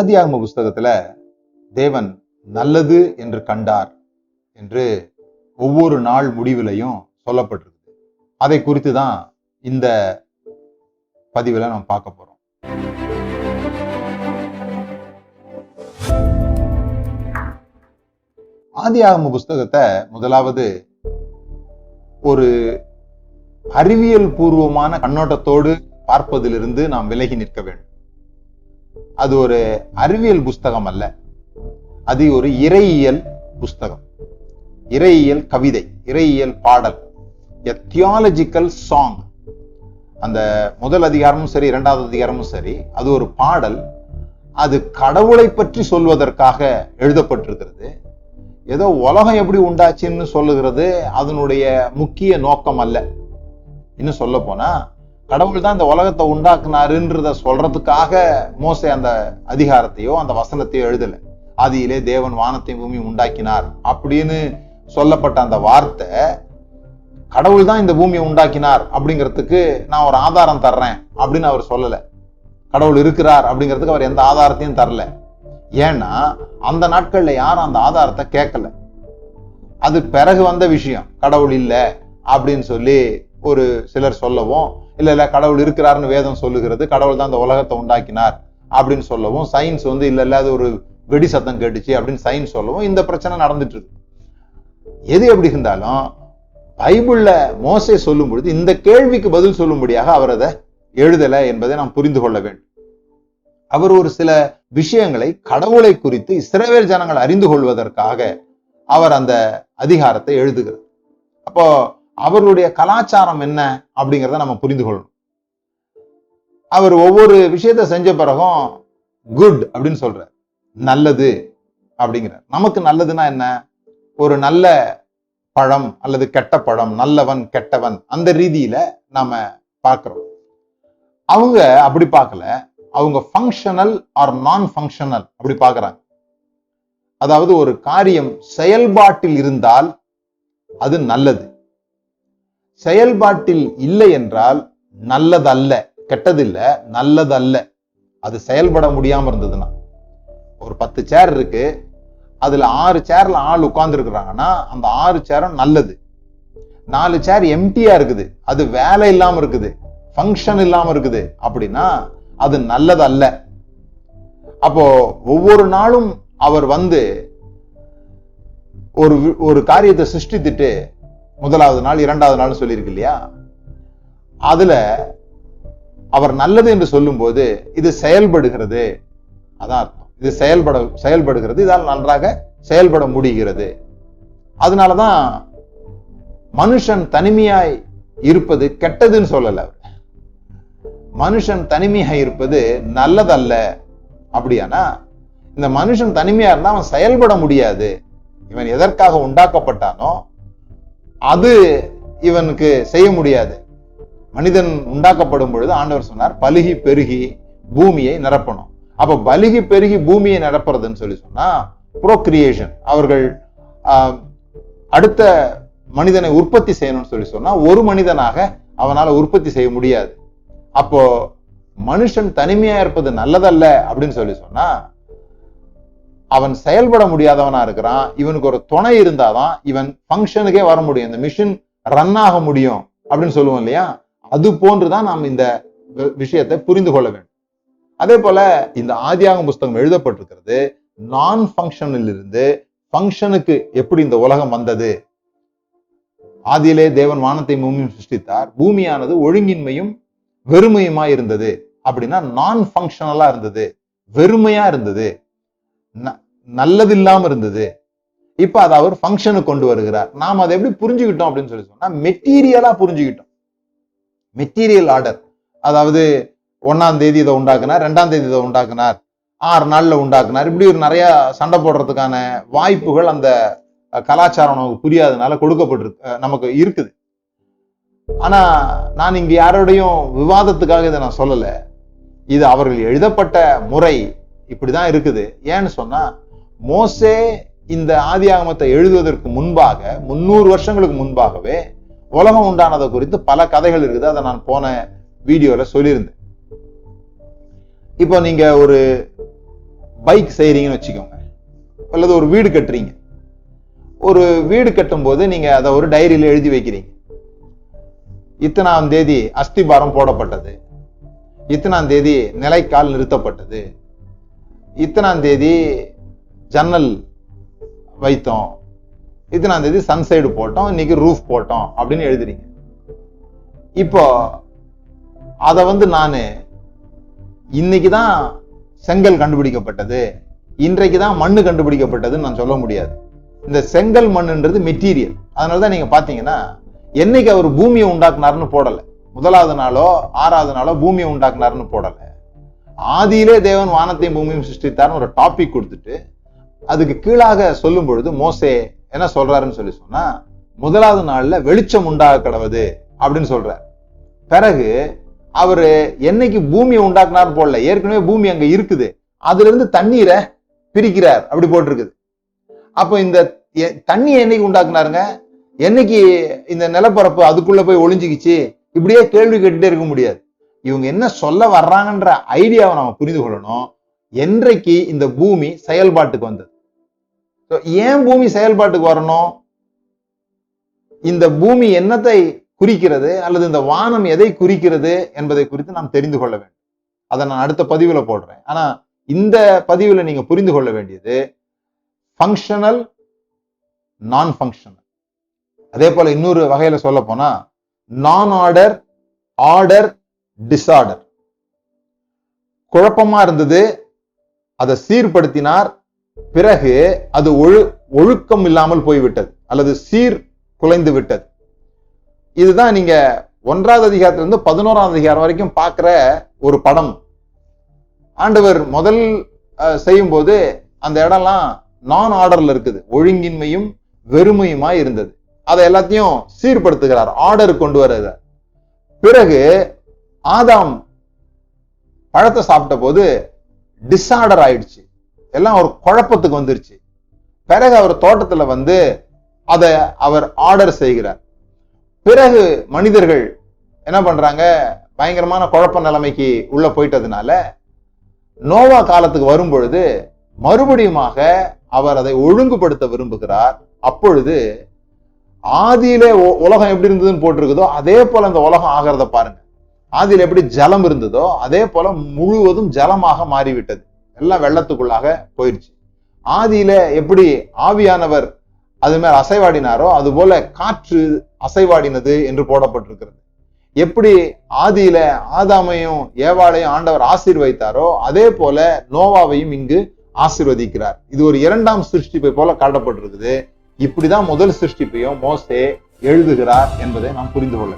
அத்தியாகம புஸ்தகத்துல தேவன் நல்லது என்று கண்டார் என்று ஒவ்வொரு நாள் முடிவிலையும் சொல்லப்பட்டிருக்கு அதை குறித்து தான் இந்த பதிவில் நம்ம பார்க்க போறோம். ஆதியாகம புஸ்தகத்தை முதலாவது ஒரு அறிவியல் பூர்வமான கண்ணோட்டத்தோடு பார்ப்பதிலிருந்து நாம் விலகி நிற்க வேண்டும். அது ஒரு அறிவியல் புஸ்தகம் அல்ல. அது ஒரு இறையியல் புஸ்தகம். இறையியல் கவிதை இறையியல் பாடல் எ தியாலஜிக்கல் சாங் அந்த முதல் அதிகாரமும் சரி இரண்டாவது அதிகாரமும் சரி அது ஒரு பாடல். அது கடவுளை பற்றி சொல்வதற்காக எழுதப்பட்டிருக்கிறது. ஏதோ உலகம் எப்படி உண்டாச்சுன்னு சொல்லுகிறது அதனுடைய முக்கிய நோக்கம் அல்ல. இன்னும் சொல்ல போனா கடவுள் தான் இந்த உலகத்தை உண்டாக்குனாருன்றத சொல்றதுக்காக மோசை அந்த அதிகாரத்தையோ அந்த வசனத்தையோ எழுதல. ஆதியிலே தேவன் வானத்தையும் பூமி உண்டாக்கினார் அப்படின்னு சொல்லப்பட்ட அந்த வார்த்தை கடவுள் தான் இந்த பூமியை உண்டாக்கினார் அப்படிங்கிறதுக்கு நான் ஒரு ஆதாரம் தர்றேன் அப்படின்னு அவர் சொல்லலை. கடவுள் இருக்கிறார் அப்படிங்கிறதுக்கு அவர் எந்த ஆதாரத்தையும் தரல. ஏன்னா அந்த நாட்கள்ல யாரும் அந்த ஆதாரத்தை கேட்கல அது பிறகு வந்த விஷயம். கடவுள் இல்லை அப்படின்னு சொல்லி ஒரு சிலர் சொல்லவும் இல்ல இல்ல கடவுள் இருக்கிறாருன்னு வேதம் சொல்லுகிறது கடவுள் தான் அந்த உலகத்தை உண்டாக்கினார் அப்படின்னு சொல்லவும் சயின்ஸ் வந்து இல்ல இல்லாத ஒரு வெடி சத்தம் கேட்டுச்சு அப்படின்னு சயின்ஸ் சொல்லவும் இந்த பிரச்சனை நடந்துட்டு இருக்கு எது எப்படி இருந்தாலும் பைபிளில் மோசை சொல்லும் பொழுது இந்த கேள்விக்கு பதில் சொல்லும்படியாக அவர் அதை எழுதல என்பதை நாம் புரிந்து கொள்ள வேண்டும். அவர் ஒரு சில விஷயங்களை கடவுளை குறித்து இஸ்ரேவேல் ஜனங்கள் அறிந்து கொள்வதற்காக அவர் அந்த அதிகாரத்தை எழுதுகிறார். அப்போ அவர்களுடைய கலாச்சாரம் என்ன அப்படிங்கிறத நம்ம புரிந்து கொள்ளணும். அவர் ஒவ்வொரு விஷயத்த செஞ்ச பிறகும் குட் அப்படின்னு சொல்றார். நல்லது அப்படிங்கிறார். நமக்கு நல்லதுன்னா என்ன? ஒரு நல்ல பழம் அல்லது கெட்ட பழம் நல்லவன் கெட்டவன் அந்த ரீதியில நாம பார்க்கிறோம். அவங்க அப்படி பார்க்கல. அவங்க ஃபங்க்ஷனல் ஆர் நான் ஃபங்க்ஷனல் அப்படி பார்க்குறாங்க. அதாவது ஒரு காரியம் செயல்பாட்டில் இருந்தால் அது நல்லது. செயல்பாட்டில் இல்லை என்றால் நல்லதல்ல கெட்டதில்ல நல்லதல்ல. அது செயல்பட முடியாம இருந்ததுன்னா. ஒரு பத்து சேர் இருக்கு. அதுல ஆறு சேர்ல ஆள் உட்கார்ந்துருக்குறாங்கன்னா அந்த ஆறு சேரும் நல்லது. நாலு சேர் எம்டியா இருக்குது. அது வேலை இல்லாம இருக்குது. ஃபங்க்ஷன் இல்லாம இருக்குது. அப்படின்னா அது நல்லது அல்ல அப்போ ஒவ்வொரு நாளும் அவர் வந்து ஒரு ஒரு காரியத்தை சிருஷ்டித்துட்டு முதலாவது நாள் இரண்டாவது நாள் சொல்லியிருக்கு இல்லையா? அதுல அவர் நல்லது என்று சொல்லும்போது இது செயல்படுகிறது. அதான் அர்த்தம். இது செயல்பட செயல்படுகிறது. இதால் நன்றாக செயல்பட முடிகிறது. அதனாலதான் மனுஷன் தனிமையாய் இருப்பது கெட்டதுன்னு சொல்லல மனுஷன் தனிமையாய் இருப்பது நல்லதல்ல. அப்படியானா? இந்த மனுஷன் தனிமையா இருந்தா அவன் செயல்பட முடியாது. இவன் எதற்காக உண்டாக்கப்பட்டானோ அது இவனுக்கு செய்ய முடியாது. மனிதன் உண்டாக்கப்படும் பொழுது ஆண்டவர் சொன்னார் பலுகி பெருகி பூமியை நிரப்பணும். அப்ப பலுகி பெருகி பூமியை நிரப்புறதுன்னு சொல்லி சொன்னா ப்ரோக்ரியேஷன் அவர்கள் ஆஹ், அடுத்த மனிதனை உற்பத்தி செய்யணும்னு சொல்லி சொன்னா ஒரு மனிதனாக அவனால உற்பத்தி செய்ய முடியாது. அப்போ மனுஷன் தனிமையா இருப்பது நல்லதல்ல அப்படின்னு சொல்லி சொன்னா அவன் செயல்பட முடியாதவனா இருக்கிறான் இவனுக்கு ஒரு துணை இருந்தாதான் இவன் ஃபங்க்ஷனுக்கே வர முடியும். இந்த மிஷின் ரன் ஆக முடியும் அப்படின்னு சொல்லுவோம் இல்லையா? அது போன்றுதான் நாம் இந்த விஷயத்தை புரிந்து கொள்ள வேண்டும். அதே போல இந்த ஆதியாகம் புஸ்தகம் எழுதப்பட்டிருக்கிறது நான் ஃபங்க்ஷனில் இருந்து ஃபங்க்ஷனுக்கு எப்படி இந்த உலகம் வந்தது? ஆதியிலே தேவன் வானத்தை பூமியும் சிருஷ்டித்தார் பூமியானது ஒழுங்கின்மையும் வெறுமையுமா இருந்தது. அப்படின்னா நான் ஃபங்க்ஷனலா இருந்தது வெறுமையா இருந்தது. நல்லது இல்லாம இருந்தது. இப்ப அதை அவர் ஃபங்க்ஷனுக்கு கொண்டு வருகிறார். நாம் அதை எப்படி புரிஞ்சுக்கிட்டோம் அப்படின்னு சொல்லி சொன்னா மெட்டீரியலா புரிஞ்சுக்கிட்டோம். மெட்டீரியல் ஆர்டர் அதாவது ஒன்னாம் தேதி இதை உண்டாக்குனார் ரெண்டாம் தேதி இதை உண்டாக்குனார் ஆறு நாள்ல உண்டாக்குனார். இப்படி ஒரு நிறைய சண்டை போடுறதுக்கான வாய்ப்புகள் அந்த கலாச்சாரம் நமக்கு புரியாதனால கொடுக்கப்பட்டிருக்கு நமக்கு இருக்குது. ஆனா நான் இங்க யாரோடையும் விவாதத்துக்காக இதை நான் சொல்லல. இது அவர்கள் எழுதப்பட்ட முறை. இப்படிதான் இருக்குது. ஏன்னு சொன்னா மோசே இந்த ஆதி ஆகமத்தை எழுதுவதற்கு முன்பாக முன்னூறு வருஷங்களுக்கு முன்பாகவே உலகம் உண்டானதை குறித்து பல கதைகள் இருக்குது. அதை நான் போன வீடியோல சொல்லியிருந்தேன். இப்போ நீங்க ஒரு பைக் செய்றீங்கன்னு வச்சுக்கோங்க. அல்லது ஒரு வீடு கட்டுறீங்க. ஒரு வீடு கட்டும்போது நீங்க அதை ஒரு டைரியில எழுதி வைக்கிறீங்க. இத்தனாம் தேதி அஸ்திபாரம் போடப்பட்டது. இத்தனாம் தேதி நிலைக்கால் நிறுத்தப்பட்டது. இத்தனாம் தேதி ஜன்னல் வைத்தோம். இத்தனாம் தேதி சன்சைடு போட்டோம். இன்னைக்கு ரூஃப் போட்டோம் அப்படின்னு எழுதுறீங்க. இப்போ அதை வந்து நான் இன்னைக்கு தான் செங்கல் கண்டுபிடிக்கப்பட்டது. இன்றைக்கு தான் மண்ணு கண்டுபிடிக்கப்பட்டதுன்னு நான் சொல்ல முடியாது. இந்த செங்கல் மண்ணுன்றது மெட்டீரியல் அதனால தான் நீங்கள் பார்த்தீங்கன்னா என்னைக்கு அவர் பூமியை உண்டாக்குனாருன்னு போடலை. முதலாவது நாளோ ஆறாவது நாளோ பூமியை உண்டாக்குனாருன்னு போடலை. ஆதியிலே தேவன் வானத்தையும் பூமியும் சிருஷ்டித்தார்னு ஒரு டாபிக் கொடுத்துட்டு அதுக்கு கீழாக சொல்லும் பொழுது மோசே என்ன சொல்றாருன்னு சொல்லி சொன்னா முதலாவது நாள்ல வெளிச்சம் உண்டாக கிடவுது அப்படின்னு சொல்றார். பிறகு அவரு என்னைக்கு பூமியை உண்டாக்குனார் போடல ஏற்கனவே பூமி அங்க இருக்குது அதுல இருந்து தண்ணீரை பிரிக்கிறார் அப்படி போட்டிருக்குது. அப்போ இந்த தண்ணியை என்னைக்கு உண்டாக்குனாருங்க? என்னைக்கு இந்த நிலப்பரப்பு அதுக்குள்ள போய் ஒளிஞ்சிக்கிச்சு? இப்படியே கேள்வி கேட்டுட்டே இருக்க முடியாது. இவங்க என்ன சொல்ல வர்றாங்கன்ற ஐடியாவை நம்ம புரிந்து கொள்ளணும். என்றைக்கு இந்த பூமி செயல்பாட்டுக்கு வந்தது? ஏன் பூமி செயல்பாட்டுக்கு வரணும்? இந்த பூமி என்னத்தை குறிக்கிறது? அல்லது இந்த வானம் எதை குறிக்கிறது? என்பதை குறித்து நாம் தெரிந்து கொள்ள வேண்டும். அதை நான் அடுத்த பதிவுல போடுறேன். ஆனா இந்த பதிவுல நீங்க புரிந்து கொள்ள வேண்டியது ஃபங்க்ஷனல் நான் ஃபங்க்ஷனல் அதே போல இன்னொரு வகையில சொல்ல போனா நான் ஆர்டர் ஆர்டர் டிஸார்டர் குழப்பமா இருந்தது அதை சீர்படுத்தினார் பிறகு அது ஒழு ஒழுக்கம் இல்லாமல் போய்விட்டது அல்லது சீர் குலைந்து விட்டது. இதுதான் நீங்க ஒன்றாவது அதிகாரத்துல இருந்து பதினோராவது அதிகாரம் வரைக்கும் பார்க்கிற ஒரு படம். ஆண்டவர் முதல் அஹ், செய்யும்போது அந்த இடம்லாம் நான் ஆர்டர்ல இருக்குது. ஒழுங்கின்மையும் வெறுமையுமா இருந்தது. அதை எல்லாத்தையும் சீர்படுத்துகிறார் ஆர்டர் கொண்டு வர்றார். பிறகு ஆதாம் பழத்தை சாப்பிட்ட போது டிஸார்டர் ஆயிடுச்சு. எல்லாம் ஒரு குழப்பத்துக்கு வந்துருச்சு. பிறகு அவர் தோட்டத்துல வந்து அதை அவர் ஆர்டர் செய்கிறார். பிறகு மனிதர்கள் என்ன பண்றாங்க? பயங்கரமான குழப்ப நிலைமைக்கு உள்ள போயிட்டதுனால நோவா காலத்துக்கு வரும் பொழுது மறுபடியுமாக அவர் அதை ஒழுங்குபடுத்த விரும்புகிறார். அப்பொழுது ஆதியிலே உலகம் எப்படி இருந்ததுன்னு போட்டிருக்குதோ அதே போல அந்த உலகம் ஆகிறத பாருங்க. ஆதியில எப்படி ஜலம் இருந்ததோ அதே போல முழுவதும் ஜலமாக மாறிவிட்டது. எல்லாம் வெள்ளத்துக்குள்ளாக போயிடுச்சு ஆதியில எப்படி ஆவியானவர் அது மேல அசைவாடினாரோ அது போல காற்று அசைவாடினது என்று போடப்பட்டிருக்கிறது. எப்படி ஆதியில ஆதாமையும் ஏவாளையும் ஆண்டவர் ஆசீர்வதித்தாரோ அதே போல நோவாவையும் இங்கு ஆசீர்வதிக்கிறார். இது ஒரு இரண்டாம் சிருஷ்டிப்பை போல காட்டப்பட்டிருக்குது. இப்படிதான் முதல் சிருஷ்டிப்பையும் மோசே எழுதுகிறார் என்பதை நாம் புரிந்து கொள்ள